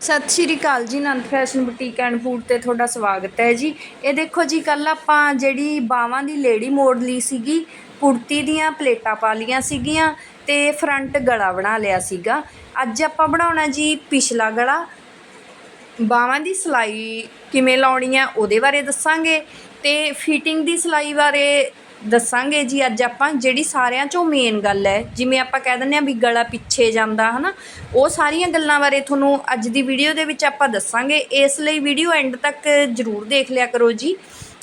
ਸਤਿ ਸ਼੍ਰੀ ਅਕਾਲ ਜੀ, Nand fashion boutique and food ਤੇ ਤੁਹਾਡਾ ਸਵਾਗਤ ਹੈ ਜੀ। ਇਹ ਦੇਖੋ ਜੀ ਕੱਲ ਆਪਾਂ ਜਿਹੜੀ ਬਾਵਾਂ ਦੀ ਲੇਡੀ ਮੋੜ ਲਈ ਸੀਗੀ, ਕੁੜਤੀ ਦੀਆਂ ਪਲੇਟਾਂ ਪਾ ਲੀਆਂ ਸੀਗੀਆਂ ਤੇ ਫਰੰਟ ਗਲਾ ਬਣਾ ਲਿਆ ਸੀਗਾ। ਅੱਜ ਆਪਾਂ ਬਣਾਉਣਾ ਜੀ ਪਿਛਲਾ ਗਲਾ। ਬਾਵਾਂ ਦੀ ਸਿਲਾਈ ਕਿਵੇਂ ਲਾਉਣੀ ਹੈ ਉਹਦੇ ਬਾਰੇ ਦੱਸਾਂਗੇ ਤੇ ਫਿਟਿੰਗ ਦੀ ਸਿਲਾਈ ਬਾਰੇ ਦੱਸਾਂਗੇ ਜੀ, ਅੱਜ ਆਪਾਂ ਜਿਹੜੀ ਸਾਰਿਆਂ ਚੋਂ ਮੇਨ ਗੱਲ ਹੈ, ਜਿਵੇਂ ਆਪਾਂ ਕਹਿ ਦਿੰਦੇ ਆ ਵੀ ਗਲਾ ਪਿੱਛੇ ਜਾਂਦਾ, ਹਨਾ, ਉਹ ਸਾਰੀਆਂ ਗੱਲਾਂ ਬਾਰੇ ਤੁਹਾਨੂੰ ਅੱਜ ਦੀ ਵੀਡੀਓ ਦੇ ਵਿੱਚ ਆਪਾਂ ਦੱਸਾਂਗੇ। ਇਸ ਲਈ ਵੀਡੀਓ ਐਂਡ ਤੱਕ ਜ਼ਰੂਰ ਦੇਖ ਲਿਆ ਕਰੋ ਜੀ।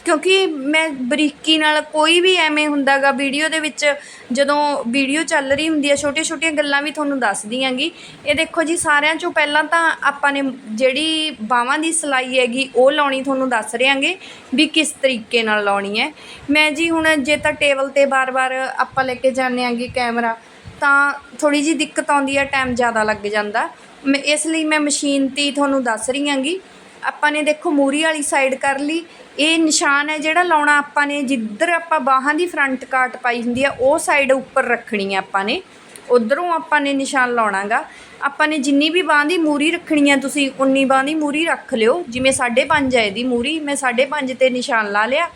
ਕਿਉਂਕਿ ਮੈਂ ਬਰੀਕੀ ਨਾਲ ਕੋਈ ਵੀ ਐਵੇਂ ਹੁੰਦਾ ਗਾ ਵੀਡੀਓ ਦੇ ਵਿੱਚ, ਜਦੋਂ ਵੀਡੀਓ ਚੱਲ ਰਹੀ ਹੁੰਦੀ ਹੈ ਛੋਟੀਆਂ ਛੋਟੀਆਂ ਗੱਲਾਂ ਵੀ ਤੁਹਾਨੂੰ ਦੱਸਦੀ ਦਿਆਂਗੀ ਇਹ ਦੇਖੋ ਜੀ, ਸਾਰਿਆਂ ਚੋਂ ਪਹਿਲਾਂ ਤਾਂ ਆਪਾਂ ਨੇ ਜਿਹੜੀ ਬਾਹਾਂ ਦੀ ਸਿਲਾਈ ਹੈਗੀ, ਉਹ ਲਾਉਣੀ ਤੁਹਾਨੂੰ ਦੱਸ ਰਿਆਂਗੇ ਵੀ ਕਿਸ ਤਰੀਕੇ ਨਾਲ ਲਾਉਣੀ ਹੈ। ਮੈਂ ਜੀ ਹੁਣ ਜੇ ਤਾਂ ਟੇਬਲ ਤੇ ਬਾਰ-ਬਾਰ ਆਪਾਂ ਲੈ ਕੇ ਜਾਂਦੇ ਆਂਗੇ ਕੈਮਰਾ, ਤਾਂ ਥੋੜੀ ਜੀ ਦਿੱਕਤ ਆਉਂਦੀ ਹੈ ਟਾਈਮ ਜ਼ਿਆਦਾ ਲੱਗ ਜਾਂਦਾ। ਮੈਂ ਇਸ ਲਈ ਮੈਂ ਮਸ਼ੀਨ ਤੇ ਤੁਹਾਨੂੰ ਦੱਸ ਰਹੀ ਆਂਗੀ। ਆਪਾਂ ਨੇ ਦੇਖੋ ਮੂਰੀ ਵਾਲੀ ਸਾਈਡ ਕਰ ਲਈ। ਇਹ ਨਿਸ਼ਾਨ ਹੈ ਜਿਹੜਾ ਲਾਉਣਾ ਆਪਾਂ ਨੇ, ਜਿੱਧਰ ਆਪਾਂ ਬਾਹਾਂ ਦੀ ਫਰੰਟ ਕਾਟ ਪਾਈ ਹੁੰਦੀ ਆ, ਉਹ ਸਾਈਡ ਉੱਪਰ ਰੱਖਣੀ ਆ ਆਪਾਂ ਨੇ। ਉਧਰੋਂ ਆਪਾਂ ਨੇ ਨਿਸ਼ਾਨ ਲਾਉਣਾਗਾ। ਆਪਾਂ ਨੇ ਜਿੰਨੀ ਵੀ ਬਾਹਾਂ ਦੀ ਮੂਰੀ ਰੱਖਣੀ ਆ ਤੁਸੀਂ, ਉਨੀ ਬਾਹਾਂ ਦੀ ਮੂਰੀ ਰੱਖ ਲਿਓ। ਜਿਵੇਂ 5.5 ਹੈ ਇਹਦੀ ਮੂਰੀ, ਮੈਂ 5.5 ਤੇ ਨਿਸ਼ਾਨ ਲਾ ਲਿਆ।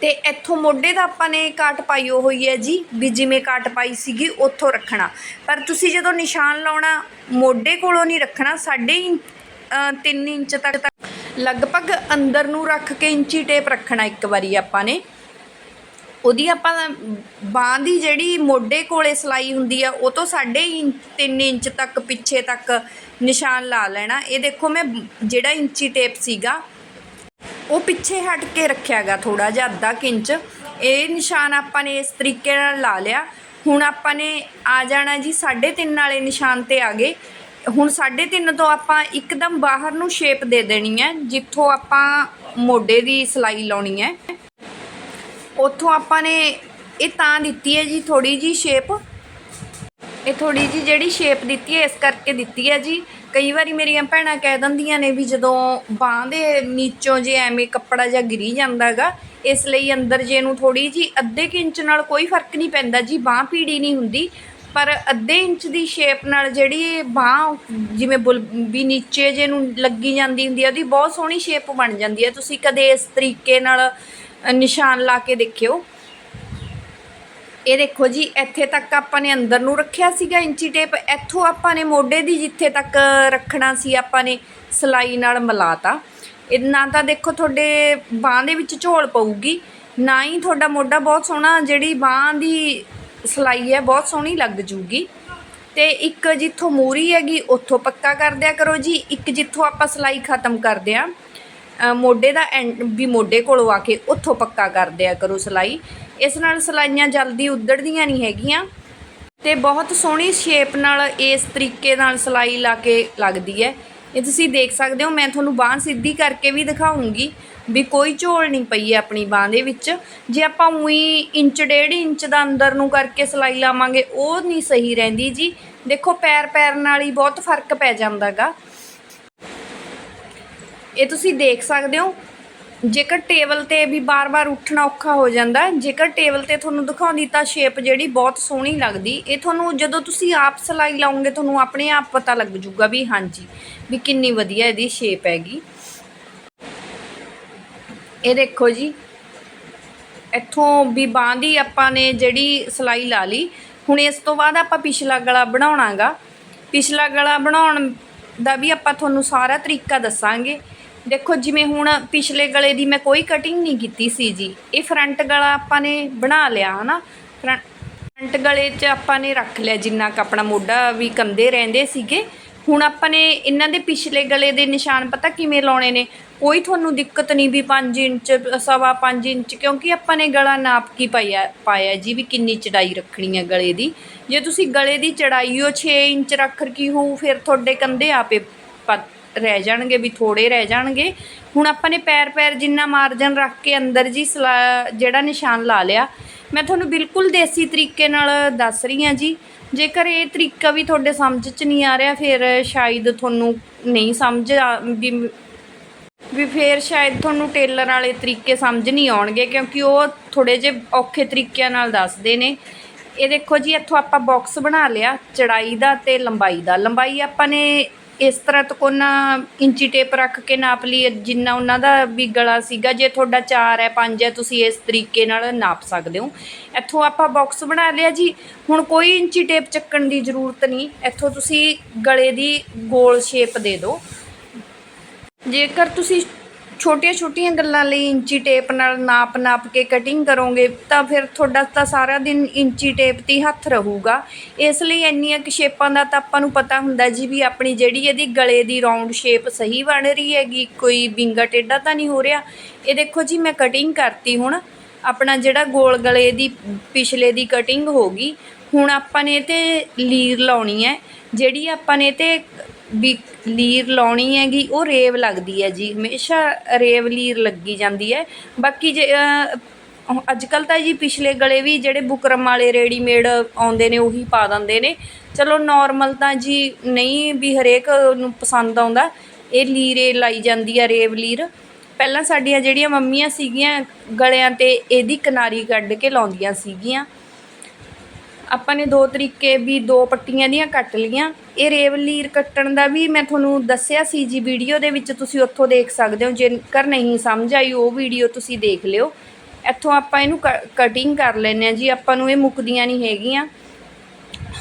ਤੇ ਇੱਥੋਂ ਮੋਢੇ ਦਾ ਆਪਾਂ ਨੇ ਕਾਟ ਪਾਈ ਹੋਈ ਹੈ ਜੀ, ਵੀ ਜਿਵੇਂ ਕਾਟ ਪਾਈ ਸੀਗੀ, ਉੱਥੋਂ ਰੱਖਣਾ। ਪਰ ਤੁਸੀਂ ਜਦੋਂ ਨਿਸ਼ਾਨ ਲਾਉਣਾ, ਮੋਢੇ ਕੋਲੋਂ ਨਹੀਂ ਰੱਖਣਾ, ਸਾਢੇ ਇੰਚ 3 ਇੰਚ ਤੱਕ ਲਗਭਗ ਅੰਦਰ ਨੂੰ ਰੱਖ ਕੇ ਇੰਚੀ ਟੇਪ ਰੱਖਣਾ ਇੱਕ ਵਾਰੀ ਆਪਾਂ ਨੇ। ਉਹਦੀ ਆਪਾਂ ਬਾਂਹ ਦੀ ਜਿਹੜੀ ਮੋਢੇ ਕੋਲੇ ਸਲਾਈ ਹੁੰਦੀ ਆ, ਉਹ ਤੋਂ ਸਾਢੇ 3 ਇੰਚ ਤੱਕ ਪਿੱਛੇ ਤੱਕ ਨਿਸ਼ਾਨ ਲਾ ਲੈਣਾ। ਇਹ ਦੇਖੋ ਮੈਂ ਜਿਹੜਾ ਇੰਚੀ ਟੇਪ ਸੀਗਾ, ਉਹ ਪਿੱਛੇ ਹਟ ਕੇ ਰੱਖਿਆਗਾ ਥੋੜਾ ਜਿਹਾ ਅੱਧਾ ਕੁ ਇੰਚ। ਇਹ ਨਿਸ਼ਾਨ ਆਪਾਂ ਨੇ ਇਸ ਤਰੀਕੇ ਨਾਲ ਲਾ ਲਿਆ। ਹੁਣ ਆਪਾਂ ਨੇ ਆ ਜਾਣਾ ਜੀ 3.5 ਵਾਲੇ ਨਿਸ਼ਾਨ ਤੇ ਆ ਗਏ। ਹੁਣ 3.5 ਤੋਂ ਆਪਾਂ ਇੱਕਦਮ ਬਾਹਰ ਨੂੰ ਸ਼ੇਪ ਦੇ ਦੇਣੀ ਹੈ, ਜਿੱਥੋਂ ਆਪਾਂ ਮੋਢੇ ਦੀ ਸਲਾਈ ਲਾਉਣੀ ਹੈ। ਉੱਥੋਂ ਆਪਾਂ ਨੇ ਇਹ ਤਾਂ ਦਿੱਤੀ ਹੈ ਜੀ ਥੋੜੀ ਜੀ ਸ਼ੇਪ ਇਹ ਥੋੜੀ ਜੀ ਜਿਹੜੀ ਸ਼ੇਪ ਦਿੱਤੀ ਹੈ, ਇਸ ਕਰਕੇ ਦਿੱਤੀ ਹੈ ਜੀ। ਕਈ ਵਾਰੀ ਮੇਰੀਆਂ ਭੈਣਾਂ ਕਹਿ ਦਿੰਦੀਆਂ ਨੇ ਵੀ ਜਦੋਂ ਬਾਹ ਦੇ ਨੀਚੋਂ ਜੇ ਐਵੇਂ ਕੱਪੜਾ ਜਾਂ ਗਿਰੀ ਜਾਂਦਾਗਾ ਇਸ ਲਈ ਅੰਦਰ ਜੇ ਨੂੰ ਥੋੜੀ ਜੀ ਅੱਧੇ ਕੁ ਇੰਚ ਨਾਲ ਕੋਈ ਫ਼ਰਕ ਨਹੀਂ ਪੈਂਦਾ ਜੀ, ਬਾਹ ਪੀੜੀ ਨਹੀਂ ਹੁੰਦੀ। ਪਰ ਅੱਧੇ ਇੰਚ ਦੀ ਸ਼ੇਪ ਨਾਲ ਜਿਹੜੀ ਬਾਹ ਜਿਵੇਂ ਬੁਲ ਵੀ ਨੀਚੇ ਜੇ ਨੂੰ ਲੱਗੀ ਜਾਂਦੀ ਹੁੰਦੀ ਹੈ ਉਹਦੀ ਬਹੁਤ ਸੋਹਣੀ ਸ਼ੇਪ ਬਣ ਜਾਂਦੀ ਹੈ ਤੁਸੀਂ ਕਦੇ ਇਸ ਤਰੀਕੇ ਨਾਲ ਨਿਸ਼ਾਨ ਲਾ ਕੇ ਦੇਖਿਓ। ਇਹ ਦੇਖੋ ਜੀ, ਇੱਥੇ ਤੱਕ ਆਪਾਂ ਨੇ ਅੰਦਰ ਨੂੰ ਰੱਖਿਆ ਸੀਗਾ ਇੰਚੀ ਟੇਪ ਇੱਥੋਂ ਆਪਾਂ ਨੇ ਮੋਢੇ ਦੀ ਜਿੱਥੇ ਤੱਕ ਰੱਖਣਾ ਸੀ, ਆਪਾਂ ਨੇ ਸਲਾਈ ਨਾਲ ਮਿਲਾਤਾ। ਇਹ ਨਾ ਤਾਂ ਦੇਖੋ ਤੁਹਾਡੇ ਬਾਹ ਦੇ ਵਿੱਚ ਝੋਲ ਪਊਗੀ। ਨਾ ਹੀ ਤੁਹਾਡਾ ਮੋਢਾ ਬਹੁਤ ਸੋਹਣਾ, ਜਿਹੜੀ ਬਾਹ ਦੀ ਸਲਾਈ ਹੈ, ਬਹੁਤ ਸੋਹਣੀ ਲੱਗ ਜੂਗੀ। ਤੇ ਇੱਕ ਜਿੱਥੋਂ ਮੂਰੀ ਹੈਗੀ, ਉੱਥੋਂ ਪੱਕਾ ਕਰ ਦਿਆ ਕਰੋ ਜੀ। ਇੱਕ ਜਿੱਥੋਂ ਆਪਾਂ ਸਲਾਈ ਖਤਮ ਕਰਦੇ ਆ ਮੋਢੇ ਦਾ ਐਂਡ ਵੀ ਮੋਢੇ ਕੋਲੋਂ ਆ ਕੇ ਉੱਥੋਂ ਪੱਕਾ ਕਰ ਦਿਆ ਕਰੋ ਸਲਾਈ। ਇਸ ਨਾਲ ਸਲਾਈਆਂ ਜਲਦੀ ਉਧੜਦੀਆਂ ਨਹੀਂ ਹੈਗੀਆਂ। ਤੇ ਬਹੁਤ ਸੋਹਣੀ ਸ਼ੇਪ ਨਾਲ ਇਸ ਤਰੀਕੇ ਨਾਲ ਸਲਾਈ ਲਾ ਕੇ ਲੱਗਦੀ ਹੈ। ਇਹ ਤੁਸੀਂ ਦੇਖ ਸਕਦੇ ਹੋ, ਮੈਂ ਤੁਹਾਨੂੰ ਬਾਂਹ ਸਿੱਧੀ ਕਰਕੇ ਵੀ ਦਿਖਾਉਂਗੀ। ਵੀ ਕੋਈ ਝੋਲ ਨਹੀਂ ਪਈ ਹੈ ਆਪਣੀ ਬਾਂਹ ਦੇ ਵਿੱਚ। ਜੇ ਆਪਾਂ ਉਹੀ ਇੰਚ, ਡੇਢ ਇੰਚ ਦਾ ਅੰਦਰ ਨੂੰ ਕਰਕੇ ਸਲਾਈ ਲਾਵਾਂਗੇ, ਉਹ ਨਹੀਂ ਸਹੀ ਰਹਿੰਦੀ ਜੀ। ਦੇਖੋ, ਪੈਰ ਪੈਰ ਨਾਲ ਹੀ ਬਹੁਤ ਫ਼ਰਕ ਪੈ ਜਾਂਦਾਗਾ। ਇਹ ਤੁਸੀਂ ਦੇਖ ਸਕਦੇ ਹੋ। ਜੇਕਰ ਟੇਬਲ ਤੇ ਵੀ ਬਾਰ-ਬਾਰ ਉੱਠਣਾ ਔਖਾ ਹੋ ਜਾਂਦਾ, ਜੇਕਰ ਟੇਬਲ ਤੇ ਤੁਹਾਨੂੰ ਦਿਖਾਉਂਦੀ ਤਾਂ ਸ਼ੇਪ ਜਿਹੜੀ ਬਹੁਤ ਸੋਹਣੀ ਲੱਗਦੀ। ਇਹ ਤੁਹਾਨੂੰ ਜਦੋਂ ਤੁਸੀਂ ਆਪ ਸਿਲਾਈ ਲਾਉਂਗੇ ਤੁਹਾਨੂੰ ਆਪਣੇ ਆਪ ਪਤਾ ਲੱਗ ਜੂਗਾ ਵੀ ਹਾਂਜੀ, ਵੀ ਕਿੰਨੀ ਵਧੀਆ ਇਹਦੀ ਸ਼ੇਪ ਹੈਗੀ। ਇਹ ਦੇਖੋ ਜੀ, ਇੱਥੋਂ ਵੀ ਬਾਂਹ ਦੀ ਆਪਾਂ ਨੇ ਜਿਹੜੀ ਸਲਾਈ ਲਾ ਲਈ, ਹੁਣ ਇਸ ਤੋਂ ਬਾਅਦ ਆਪਾਂ ਪਿਛਲਾ ਗਲਾ ਬਣਾਉਣਾਗਾ। ਪਿਛਲਾ ਗਲਾ ਬਣਾਉਣ ਦਾ ਵੀ ਆਪਾਂ ਤੁਹਾਨੂੰ ਸਾਰਾ ਤਰੀਕਾ ਦੱਸਾਂਗੇ। ਦੇਖੋ, ਜਿਵੇਂ ਹੁਣ ਪਿਛਲੇ ਗਲੇ ਦੀ ਮੈਂ ਕੋਈ ਕਟਿੰਗ ਨਹੀਂ ਕੀਤੀ ਸੀ ਜੀ। ਇਹ ਫਰੰਟ ਗਲਾ ਆਪਾਂ ਨੇ ਬਣਾ ਲਿਆ, ਹਨਾ? ਫਰੰਟ ਫਰੰਟ ਗਲੇ 'ਚ ਆਪਾਂ ਨੇ ਰੱਖ ਲਿਆ, ਜਿੰਨਾ ਕ ਆਪਣਾ ਮੋਢਾ ਵੀ ਕੰਦੇ ਰਹਿੰਦੇ ਸੀਗੇ। ਹੁਣ ਆਪਾਂ ਨੇ ਇਹਨਾਂ ਦੇ ਪਿਛਲੇ ਗਲੇ ਦੇ ਨਿਸ਼ਾਨ ਪਤਾ ਕਿਵੇਂ ਲਾਉਣੇ ਨੇ? ਕੋਈ ਤੁਹਾਨੂੰ ਦਿੱਕਤ ਨਹੀਂ ਵੀ 5 ਇੰਚ, ਸਵਾ 5 ਇੰਚ, ਕਿਉਂਕਿ ਆਪਾਂ ਨੇ ਗਲਾ ਨਾਪ ਕੀ ਪਾਇਆ ਪਾਇਆ ਜੀ ਵੀ ਕਿੰਨੀ ਚੜਾਈ ਰੱਖਣੀ ਹੈ ਗਲੇ ਦੀ। ਜੇ ਤੁਸੀਂ ਗਲੇ ਦੀ ਚੜਾਈ ਉਹ 6 ਇੰਚ ਰੱਖ ਰਕੀ ਹੋ ਫਿਰ ਤੁਹਾਡੇ ਕੰਧੇ ਆਪੇ ਪ- ਰਹਿ ਜਾਣਗੇ ਵੀ ਥੋੜੇ ਰਹਿ ਜਾਣਗੇ। ਹੁਣ ਆਪਾਂ ਨੇ ਪੈਰ ਪੈਰ ਜਿੰਨਾ ਮਾਰਜਨ ਰੱਖ ਕੇ ਅੰਦਰ ਜੀ ਸਲਾ- ਜਿਹੜਾ ਨਿਸ਼ਾਨ ਲਾ ਲਿਆ। ਮੈਂ ਤੁਹਾਨੂੰ ਬਿਲਕੁਲ ਦੇਸੀ ਤਰੀਕੇ ਨਾਲ ਦੱਸ ਰਹੀ ਹਾਂ ਜੀ। ਜੇਕਰ ਇਹ ਤਰੀਕਾ ਵੀ ਤੁਹਾਡੇ ਸਮਝ 'ਚ ਨਹੀਂ ਆ ਰਿਹਾ, ਫਿਰ ਸ਼ਾਇਦ ਤੁਹਾਨੂੰ ਨਹੀਂ ਸਮਝ ਆ ਵੀ ਵੀ ਫੇਰ ਸ਼ਾਇਦ ਤੁਹਾਨੂੰ ਟੇਲਰ ਵਾਲੇ ਤਰੀਕੇ ਸਮਝ ਨਹੀਂ ਆਉਣਗੇ, ਕਿਉਂਕਿ ਉਹ ਥੋੜੇ ਜਿਹੇ ਔਖੇ ਤਰੀਕਿਆਂ ਨਾਲ ਦੱਸਦੇ ਨੇ। ਇਹ ਦੇਖੋ ਜੀ, ਇੱਥੋਂ ਆਪਾਂ ਬਾਕਸ ਬਣਾ ਲਿਆ, ਚੜਾਈ ਦਾ ਤੇ ਲੰਬਾਈ ਦਾ। ਲੰਬਾਈ ਆਪਾਂ ਨੇ ਇਸ ਤਰ੍ਹਾਂ ਤਕੋਨਾ ਇੰਚੀ ਟੇਪ ਰੱਖ ਕੇ ਨਾਪ ਲਈ, ਜਿੰਨਾ ਉਹਨਾਂ ਦਾ ਵੀ ਗਲਾ ਸੀਗਾ, ਜੇ ਤੁਹਾਡਾ 4 ਹੈ 5 ਹੈ, ਤੁਸੀਂ ਇਸ ਤਰੀਕੇ ਨਾਲ ਨਾਪ ਸਕਦੇ ਹੋ। ਇੱਥੋਂ ਆਪਾਂ ਬਾਕਸ ਬਣਾ ਲਿਆ ਜੀ। ਹੁਣ ਕੋਈ ਇੰਚੀ ਟੇਪ ਚੱਕਣ ਦੀ ਜ਼ਰੂਰਤ ਨਹੀਂ। ਇੱਥੋਂ ਤੁਸੀਂ ਗਲੇ ਦੀ ਗੋਲ ਸ਼ੇਪ ਦੇ ਦਿਓ। ਜੇਕਰ ਤੁਸੀਂ ਛੋਟੀਆਂ-ਛੋਟੀਆਂ ਗੱਲਾਂ ਲਈ ਇੰਚੀ ਟੇਪ ਨਾਲ ਨਾਪ-ਨਾਪ ਕੇ ਕਟਿੰਗ ਕਰੋਗੇ, ਤਾਂ ਫਿਰ ਤੁਹਾਡਾ ਤਾਂ ਸਾਰਾ ਦਿਨ ਇੰਚੀ ਟੇਪ 'ਤੇ ਹੀ ਹੱਥ ਰਹੂਗਾ। ਇਸ ਲਈ ਇੰਨੀਆਂ ਕੁ ਸ਼ੇਪਾਂ ਦਾ ਤਾਂ ਆਪਾਂ ਨੂੰ ਪਤਾ ਹੁੰਦਾ ਜੀ ਵੀ ਆਪਣੀ ਜਿਹੜੀ ਇਹਦੀ ਗਲੇ ਦੀ ਰਾਉਂਡ ਸ਼ੇਪ ਸਹੀ ਬਣ ਰਹੀ ਹੈਗੀ, ਕੋਈ ਵਿੰਗਾ ਟੇਢਾ ਤਾਂ ਨਹੀਂ ਹੋ ਰਿਹਾ। ਇਹ ਦੇਖੋ ਜੀ, ਮੈਂ ਕਟਿੰਗ ਕਰਤੀ ਹੁਣ। ਆਪਣਾ ਜਿਹੜਾ ਗੋਲ ਗਲੇ ਦੀ, ਪਿਛਲੇ ਦੀ ਕਟਿੰਗ ਹੋ ਗਈ। ਹੁਣ ਆਪਾਂ ਨੇ ਇਹ 'ਤੇ ਲੀਰ ਲਾਉਣੀ ਹੈ। ਜਿਹੜੀ ਆਪਾਂ ਨੇ ਇਹ 'ਤੇ ਵੀ ਲੀਰ ਲਾਉਣੀ ਹੈਗੀ, ਉਹ ਰੇਵ ਲੱਗਦੀ ਹੈ ਜੀ, ਹਮੇਸ਼ਾ ਰੇਵ ਲੀਰ ਲੱਗੀ ਜਾਂਦੀ ਹੈ। ਬਾਕੀ ਜੇ ਅੱਜ ਕੱਲ ਤਾਂ ਜੀ ਪਿਛਲੇ ਗਲੇ ਵੀ ਜਿਹੜੇ ਬੁਕਰਮ ਵਾਲੇ ਰੈਡੀਮੇਡ ਆਉਂਦੇ ਨੇ, ਉਹੀ ਪਾ ਦਿੰਦੇ ਨੇ। ਚਲੋ ਨਾਰਮਲ ਤਾਂ ਜੀ ਨਹੀਂ ਵੀ ਹਰੇਕ ਨੂੰ ਪਸੰਦ ਆਉਂਦਾ, ਇਹ ਲੀਰੇ ਲਾਈ ਜਾਂਦੀ ਆ ਰੇਵ ਲੀਰ। ਪਹਿਲਾਂ ਸਾਡੀਆਂ ਜਿਹੜੀਆਂ ਮੰਮੀਆਂ ਸੀਗੀਆਂ, ਗਲਿਆਂ ਤੇ ਇਹਦੀ ਕਿਨਾਰੀ ਕੱਢ ਕੇ ਲਾਉਂਦੀਆਂ ਸੀਗੀਆਂ। ਆਪਾਂ ਨੇ ਦੋ ਤਰੀਕੇ ਵੀ ਦੋ ਪੱਟੀਆਂ ਦੀਆਂ ਕੱਟ ਲੀਆਂ ਇਹ ਰੇਵ ਲੀਰ ਕੱਟਣ ਦਾ ਵੀ ਮੈਂ ਤੁਹਾਨੂੰ ਦੱਸਿਆ ਸੀ ਜੀ ਵੀਡੀਓ ਦੇ ਵਿੱਚ, ਤੁਸੀਂ ਉੱਥੋਂ ਦੇਖ ਸਕਦੇ ਹੋ। ਜੇਕਰ ਨਹੀਂ ਸਮਝ ਆਈ, ਉਹ ਵੀਡੀਓ ਤੁਸੀਂ ਦੇਖ ਲਿਓ। ਇੱਥੋਂ ਆਪਾਂ ਇਹਨੂੰ ਕਟਿੰਗ ਕਰ ਲੈਨੇ ਆ ਜੀ। ਆਪਾਂ ਨੂੰ ਇਹ ਮੁੱਕਦੀਆਂ ਨਹੀਂ ਹੈਗੀਆਂ।